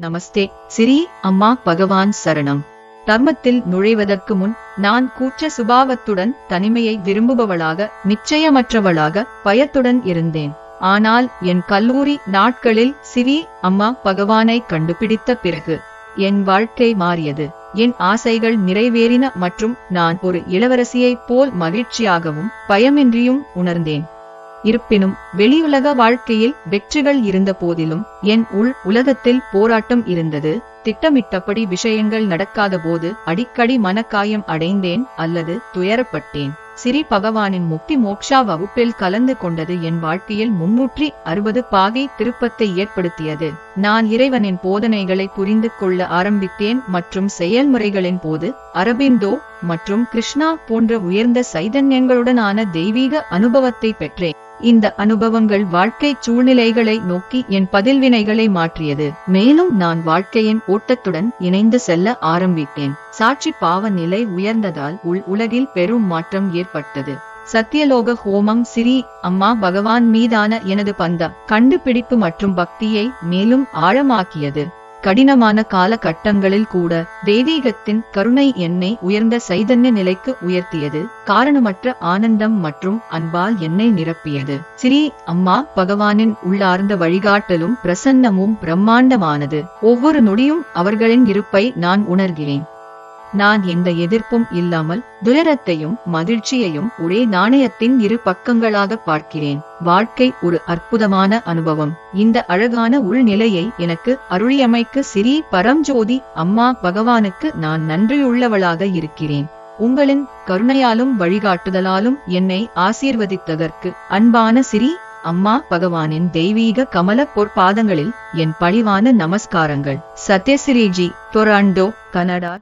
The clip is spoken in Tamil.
நமஸ்தே. சிறீ அம்மா பகவான் சரணம். தர்மத்தில் நுழைவதற்கு முன் நான் கூச்ச சுபாவத்துடன் தனிமையை விரும்புபவளாக நிச்சயமற்றவளாக பயத்துடன் இருந்தேன். ஆனால் என் கல்லூரி நாட்களில் சிறீ அம்மா பகவானை கண்டுபிடித்த பிறகு என் வாழ்க்கை மாறியது. என் ஆசைகள் நிறைவேறின மற்றும் நான் ஒரு இளவரசியைப் போல் மகிழ்ச்சியாகவும் பயமின்றியும் உணர்ந்தேன். இருப்பினும் வெளியுலக வாழ்க்கையில் வெற்றிகள் இருந்த போதிலும் என் உள் உலகத்தில் போராட்டம் இருந்தது. திட்டமிட்டபடி விஷயங்கள் நடக்காத போது அடிக்கடி மனக்காயம் அடைந்தேன் அல்லது துயரப்பட்டேன். சிறி பகவானின் முக்தி மோக்ஷா வகுப்பில் கலந்து கொண்டது என் வாழ்க்கையில் முன்னூற்றி அறுபது பாகை திருப்பத்தை ஏற்படுத்தியது. நான் இறைவனின் போதனைகளை புரிந்து கொள்ள ஆரம்பித்தேன் மற்றும் செயல்முறைகளின் போது அரபிந்தோ மற்றும் கிருஷ்ணா போன்ற உயர்ந்த சைதன்யங்களுடனான தெய்வீக அனுபவத்தை பெற்றேன். இந்த அனுபவங்கள் வாழ்க்கை சூழ்நிலைகளை நோக்கி என் பதில்வினைகளை மாற்றியது. மேலும் நான் வாழ்க்கையின் ஓட்டத்துடன் இணைந்து செல்ல ஆரம்பித்தேன். சாட்சி பாவ நிலை உயர்ந்ததால் உள் உலகில் பெரும் மாற்றம் ஏற்பட்டது. சத்தியலோக ஹோமம் சிறி அம்மா பகவான் மீதான எனது பந்தம் கண்டுபிடிப்பு மற்றும் பக்தியை மேலும் ஆழமாக்கியது. கடினமான காலகட்டங்களில் கூட தெய்வீகத்தின் கருணை என்னை உயர்ந்த சைதன்ய நிலைக்கு உயர்த்தியது. காரணமற்ற ஆனந்தம் மற்றும் அன்பால் என்னை நிரப்பியது. ஸ்ரீ அம்மா பகவானின் உள்ளார்ந்த வழிகாட்டலும் பிரசன்னமும் பிரம்மாண்டமானது. ஒவ்வொரு நொடியும் அவர்களின் இருப்பை நான் உணர்கிறேன். நான் எந்த எதிர்ப்பும் இல்லாமல் துயரத்தையும் மகிழ்ச்சியையும் ஒரே நாணயத்தின் இரு பக்கங்களாக பார்க்கிறேன். வாழ்க்கை ஒரு அற்புதமான அனுபவம். இந்த அழகான உள்நிலையை எனக்கு அருளியமைக்கு சிறீ பரம்ஜோதி அம்மா பகவானுக்கு நான் நன்றியுள்ளவளாக இருக்கிறேன். உங்களின் கருணையாலும் வழிகாட்டுதலாலும் என்னை ஆசீர்வதித்ததற்கு அன்பான சிறீ அம்மா பகவானின் தெய்வீக கமல பொற்பாதங்களில் என் பணிவான நமஸ்காரங்கள். Sathyasriji Toronto Canada.